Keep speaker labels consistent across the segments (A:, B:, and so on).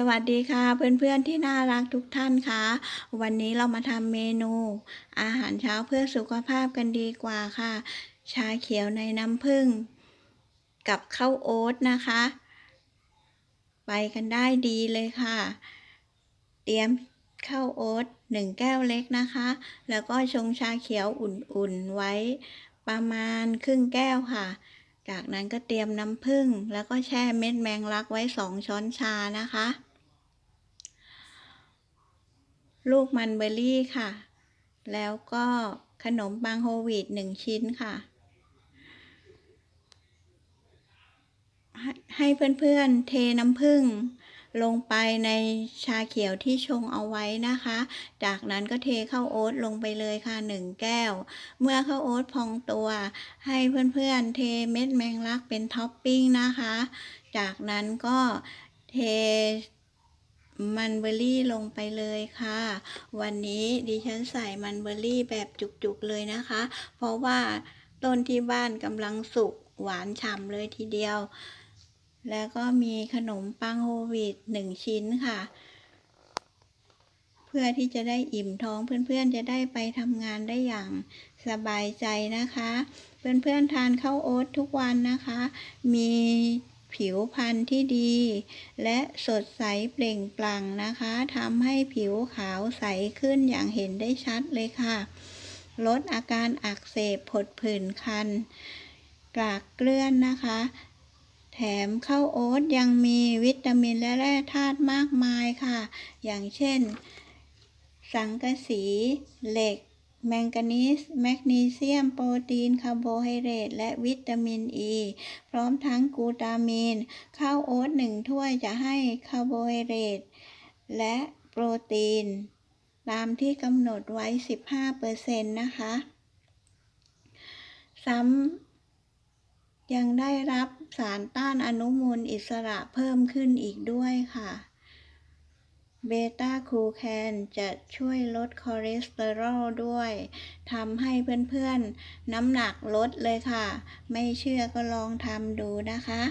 A: สวัสดีค่ะเพื่อนๆที่น่ารักทุกท่านค่ะวันนี้เรามาทำเมนู อาหารเช้าเพื่อสุขภาพกันดีกว่าค่ะ ชาเขียวในน้ำผึ้งกับข้าวโอ๊ตนะคะ ไปกันได้ดีเลยค่ะ เตรียมข้าวโอ๊ตหนึ่งแก้วเล็กนะคะ แล้วก็ชงชาเขียวอุ่นๆไว้ประมาณครึ่งแก้วค่ะจากนั้นก็เตรียมน้ำผึ้งแล้วก็แช่เม็ดแมงลักไว้สองช้อนชานะคะ ลูกมันเบอร์รี่ค่ะ แล้วก็ขนมปังโฮวีตหนึ่งชิ้นค่ะให้ให้เพื่อนๆเทน้ำผึ้งลงไปในชาเขียวที่ชงเอาไว้นะคะ จากนั้นก็เทข้าวโอ๊ตลงไปเลยค่ะหนึ่งแก้ว เมื่อข้าวโอ๊ตพองตัว ให้เพื่อนๆเทเม็ดแมงลักเป็นท็อปปิ้งนะคะ จากนั้นก็เท มันเบอร์รี่ลงไปเลยค่ะ วันนี้ดิฉันใส่มันเบอร์รี่แบบจุกๆเลยนะคะ เพราะว่าต้นที่บ้านกำลังสุกหวานฉ่ำเลยทีเดียว แล้วก็มีขนมปังโฮลวีตหนึ่งชิ้นค่ะ เพื่อที่จะได้อิ่มท้องเพื่อนๆจะได้ไปทำงานได้อย่างสบายใจนะคะ เพื่อนๆทานข้าวโอ๊ตทุกวันนะคะ มี ผิวพรรณที่ดี และสดใสเปล่งปลั่งนะคะทำให้ผิวขาวใสขึ้นอย่างเห็นได้ชัดเลยค่ะ ลดอาการอักเสบผดผื่นคันกลากเกลื่อนนะคะ แถมข้าวโอ๊ตยังมีวิตามินและแร่ธาตุมากมายค่ะ อย่างเช่น สังกะสีเหล็ก แมงกานีสแมกนีเซียม โปรตีน คาร์โบไฮเดรต และวิตามินอ e, ีพร้อมทั้งกูตามีน ข้าวโอ๊ตหนึ่งถ้วยจะให้คาร์โบไฮเดรต และโปรตีน ตามที่กำหนดไว้ 15%นะคะ ซ้ำยังได้รับสารต้านอนุมูลอิสระเพิ่มขึ้นอีกด้วยค่ะ เบต้าคูแคนจะช่วยลดคอเลสเตอรอลด้วยทำให้เพื่อนๆ น้ำหนักลดเลยค่ะ ไม่เชื่อก็ลองทำดูนะคะ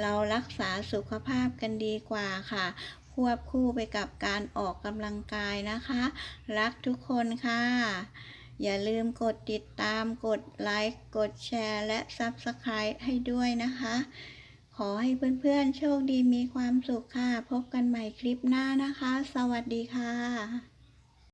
A: เรารักษาสุขภาพกันดีกว่าค่ะ ควบคู่ไปกับการออกกำลังกายนะคะ รักทุกคนค่ะ อย่าลืมกดติดตาม กดไลค์ กดแชร์ และ Subscribe ให้ด้วยนะคะ ขอให้เพื่อนๆ โชคดีมีความสุขค่ะ พบกันใหม่คลิปหน้านะคะ สวัสดีค่ะ